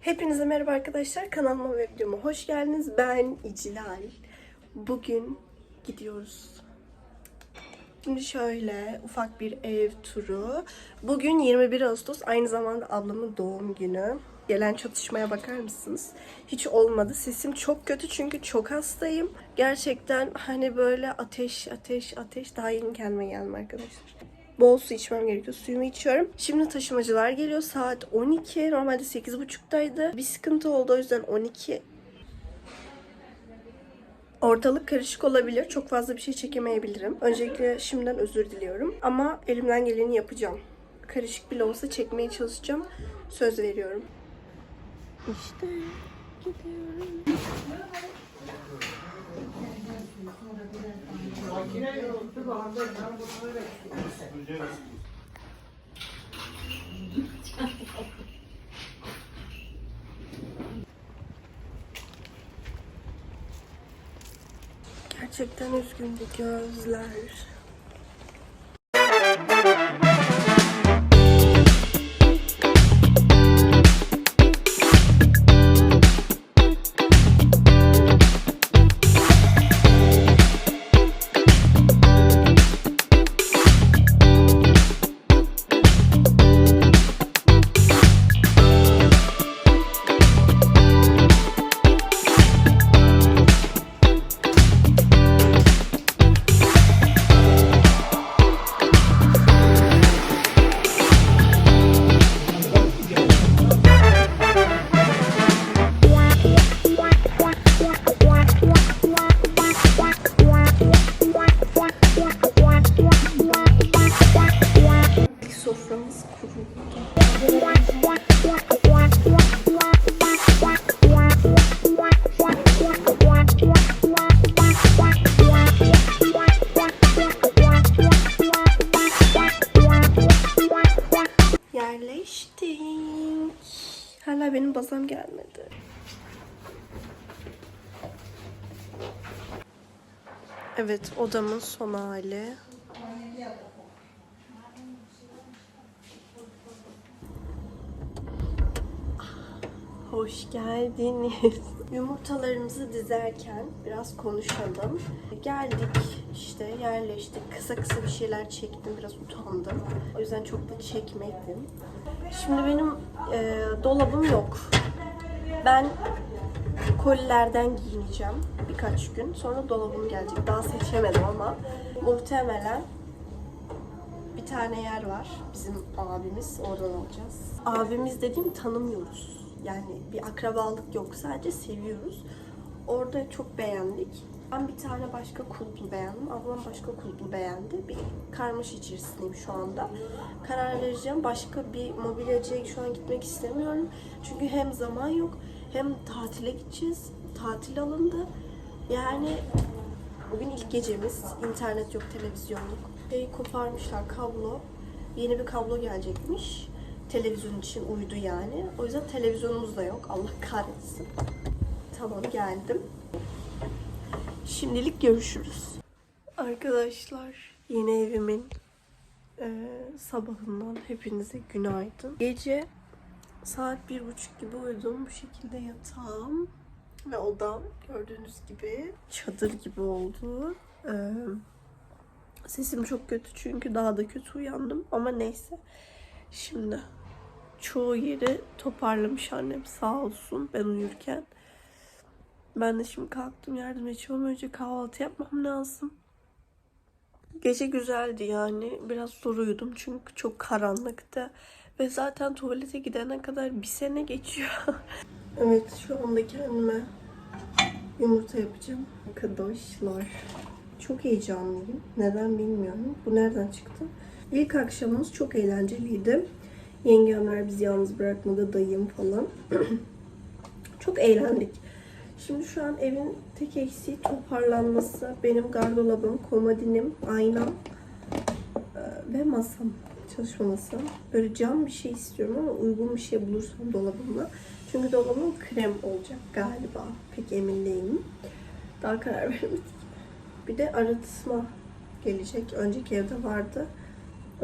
Hepinize merhaba arkadaşlar. Kanalıma ve videoma hoş geldiniz. Ben İcilal. Bugün gidiyoruz. Şimdi şöyle ufak bir ev turu. Bugün 21 Ağustos aynı zamanda ablamın doğum günü. Gelen çatışmaya bakar mısınız? Hiç olmadı. Sesim çok kötü çünkü çok hastayım. Gerçekten hani böyle ateş ateş ateş daha yeni kendime geldim arkadaşlar. Bol su içmem gerekiyor. Suyumu içiyorum. Şimdi taşımacılar geliyor. Saat 12. Normalde 8.30'daydı. Bir sıkıntı oldu o yüzden 12. Ortalık karışık olabilir. Çok fazla bir şey çekemeyebilirim. Öncelikle şimdiden özür diliyorum. Ama elimden geleni yapacağım. Karışık bile olsa çekmeye çalışacağım. Söz veriyorum. İşte gidiyorum. Gerçekten üzgündü gözler. Bazam gelmedi. Evet, odamın son hali. Hoş geldiniz. Yumurtalarımızı dizerken biraz konuşalım. Geldik işte yerleştik. Kısa kısa bir şeyler çektim. Biraz utandım. O yüzden çok da çekmedim. Şimdi benim e, dolabım yok. Ben kolilerden giyineceğim birkaç gün. Sonra dolabım gelecek. Daha seçemedim ama muhtemelen bir tane yer var. Bizim abimiz. Oradan alacağız. Abimiz dediğim tanımıyoruz. Yani bir akrabalık yok. Sadece seviyoruz. Orada çok beğendik. Ben bir tane başka kulplu beğendim. Ablam başka kulplu beğendi. Bir karmaşa içerisindeyim şu anda. Karar vereceğim. Başka bir mobilyacıya şu an gitmek istemiyorum. Çünkü hem zaman yok hem tatile gideceğiz. Tatil alındı. Yani Bugün ilk gecemiz. internet yok, televizyon yok. Şeyi koparmışlar kablo. Yeni bir kablo gelecekmiş. Televizyon için uydu yani. O yüzden televizyonumuz da yok. Allah kahretsin. Tamam geldim. Şimdilik görüşürüz. Arkadaşlar yeni evimin e, sabahından hepinize günaydın. Gece saat bir buçuk gibi uyudum. Bu şekilde yatağım ve odam gördüğünüz gibi çadır gibi oldu. Ee, sesim çok kötü çünkü daha da kötü uyandım ama neyse. Şimdi çoğu yeri toparlamış annem sağ olsun ben uyurken. Ben de şimdi kalktım yardım ama önce kahvaltı yapmam lazım. Gece güzeldi yani. Biraz zor uyudum çünkü çok karanlıktı. Ve zaten tuvalete gidene kadar bir sene geçiyor. evet şu anda kendime yumurta yapacağım. Arkadaşlar çok heyecanlıyım. Neden bilmiyorum. Bu nereden çıktı? İlk akşamımız çok eğlenceliydi. Yengemler bizi yalnız bırakmadı. Dayım falan. çok eğlendik. Şimdi şu an evin tek eksiği toparlanması. Benim gardırobum, komodinim, aynam e, ve masam. Çalışma. Böyle cam bir şey istiyorum ama uygun bir şey bulursam dolabımda. Çünkü dolabım krem olacak galiba. Pek emin değilim. Daha karar veremedik. Bir de arıtma gelecek. Önceki evde vardı.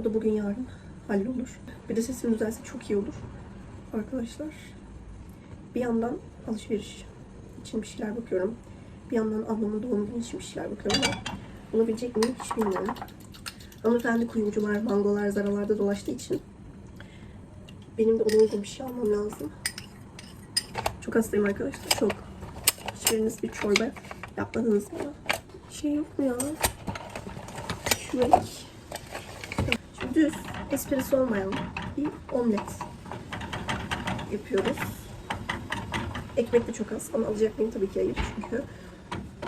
O da bugün yarın hallolur. Bir de sesim düzelse çok iyi olur. Arkadaşlar Bir yandan alışveriş için bir şeyler bakıyorum. Bir yandan ablamın doğum günü için bir şeyler bakıyorum. Ama bulabilecek miyim hiç bilmiyorum. Hanımefendi kuyumcular, mangolar, zaralarda dolaştığı için benim de ona uygun bir şey almam lazım. Çok hastayım arkadaşlar. Çok. Hiçbiriniz bir çorba yapmadınız? Bir şey yok mu ya? Şurak. Şimdi düz espresso olmayan bir omlet yapıyoruz. Ekmek de çok az ama alacak mıyım? Tabii ki hayır çünkü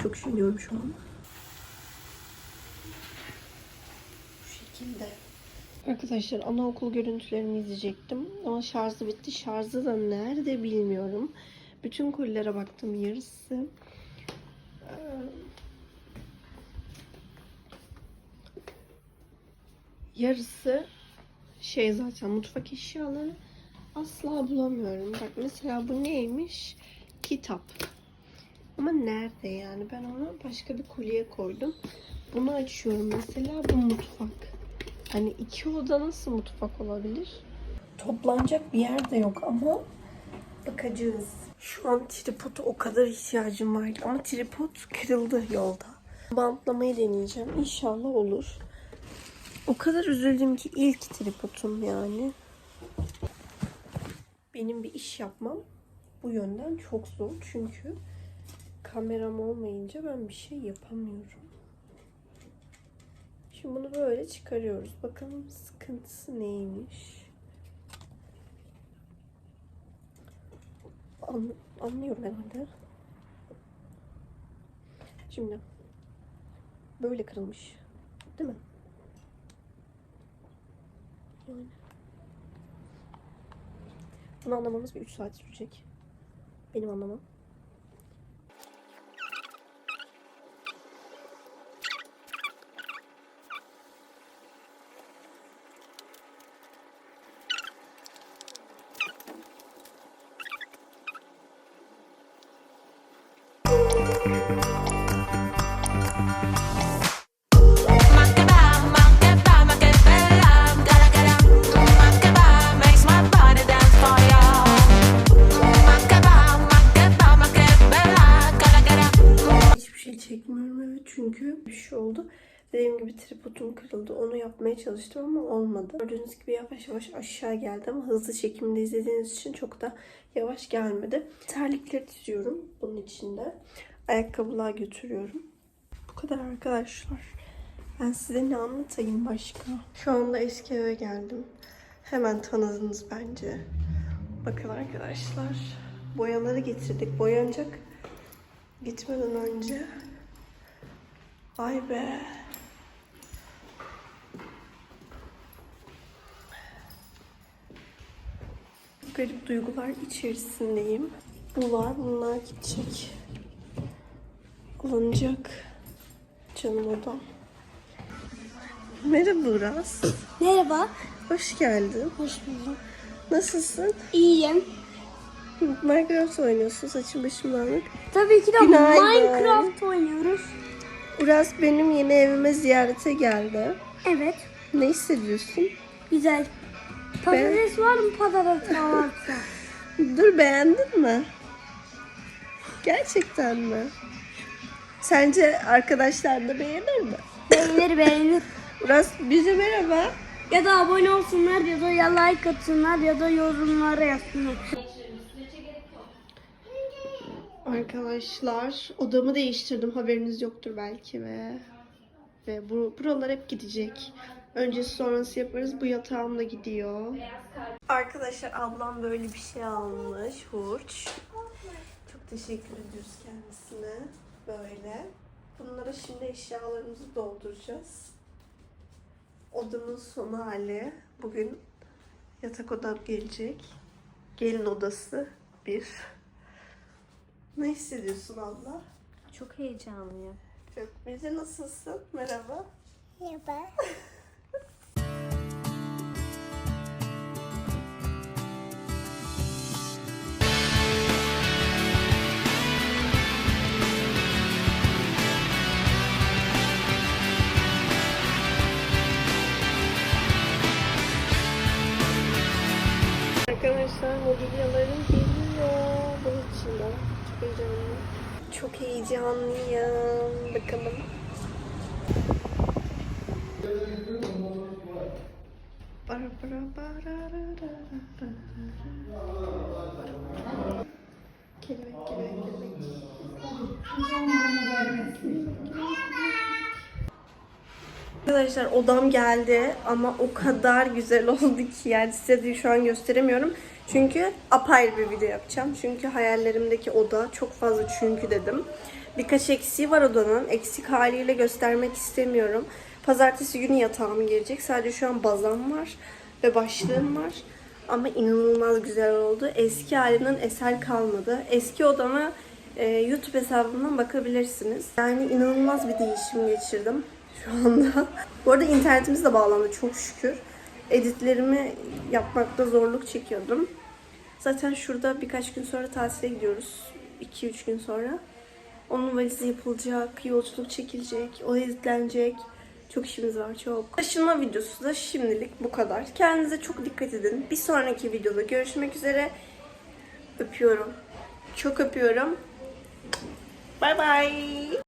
çok üşeniyorum şu an. Bu şekilde. Arkadaşlar anaokul görüntülerimi izleyecektim ama şarjı bitti. Şarjı da nerede bilmiyorum. Bütün kollere baktım yarısı. Yarısı şey zaten mutfak eşyaları asla bulamıyorum. Bak mesela bu neymiş? Kitap. Ama nerede yani? Ben onu başka bir kolye koydum. Bunu açıyorum mesela. Bu mutfak. Hani iki oda nasıl mutfak olabilir? Toplanacak bir yer de yok ama bakacağız. Şu an tripoda o kadar ihtiyacım var ki ama tripod kırıldı yolda. Bantlamayı deneyeceğim. İnşallah olur. O kadar üzüldüm ki ilk tripodum yani. Benim bir iş yapmam bu yönden çok zor çünkü kameram olmayınca ben bir şey yapamıyorum. Şimdi bunu böyle çıkarıyoruz. Bakalım sıkıntısı neymiş. An- anlıyorum herhalde. Şimdi böyle kırılmış. Değil mi? Yani. Bunu anlamamız bir 3 saat sürecek. Benim anlamam. Dediğim gibi tripodum kırıldı. Onu yapmaya çalıştım ama olmadı. Gördüğünüz gibi yavaş yavaş aşağı geldi ama hızlı çekimde izlediğiniz için çok da yavaş gelmedi. Terlikleri diziyorum bunun içinde. Ayakkabılar götürüyorum. Bu kadar arkadaşlar. Ben size ne anlatayım başka? Şu anda eski eve geldim. Hemen tanıdınız bence. Bakın arkadaşlar. Boyaları getirdik. Boyanacak. Gitmeden önce. Vay be. Garip duygular içerisindeyim. Bu var, bunlar gidecek. Alınacak. Canım odam. Merhaba Uras. Merhaba. Hoş geldin. Hoş bulduk. Nasılsın? İyiyim. Minecraft oynuyorsun saçın başım dağınık. Tabii ki de Günaydın. Minecraft oynuyoruz. Uras benim yeni evime ziyarete geldi. Evet. Ne hissediyorsun? Güzel. Patates var mı patates varsa? Dur beğendin mi? Gerçekten mi? Sence arkadaşlar da beğenir mi? beğenir beğenir. Uras bize merhaba. Ya da abone olsunlar ya da ya like atsınlar ya da yorumlara yazsınlar. Arkadaşlar odamı değiştirdim haberiniz yoktur belki ve ve bu buralar hep gidecek. Öncesi sonrası yaparız. Bu yatağım da gidiyor. Arkadaşlar ablam böyle bir şey almış. Hurç. Çok teşekkür ediyoruz kendisine. Böyle. Bunlara şimdi eşyalarımızı dolduracağız. Odamın son hali. Bugün yatak odam gelecek. Gelin odası bir. Ne hissediyorsun abla? Çok heyecanlıyım. Çok. Bize nasılsın? Merhaba. Merhaba. Arkadaşlar mobilyalarım geliyor. heyecanlı. Çok heyecanlıyım. Bakalım. Bara bara barararara. Kelebek, kelebek, kelebek. Arkadaşlar odam geldi ama o kadar güzel oldu ki yani size de şu an gösteremiyorum. Çünkü apayrı bir video yapacağım. Çünkü hayallerimdeki oda çok fazla çünkü dedim. Birkaç eksiği var odanın. Eksik haliyle göstermek istemiyorum. Pazartesi günü yatağım gelecek. Sadece şu an bazam var ve başlığım var. Ama inanılmaz güzel oldu. Eski halinden eser kalmadı. Eski odama e, YouTube hesabımdan bakabilirsiniz. Yani inanılmaz bir değişim geçirdim şu anda. Bu arada internetimiz de bağlandı çok şükür. Editlerimi yapmakta zorluk çekiyordum. Zaten şurada birkaç gün sonra tatile gidiyoruz. 2-3 gün sonra. Onun valizi yapılacak, yolculuk çekilecek, o editlenecek. Çok işimiz var çok. Taşınma videosu da şimdilik bu kadar. Kendinize çok dikkat edin. Bir sonraki videoda görüşmek üzere. Öpüyorum. Çok öpüyorum. Bye bye.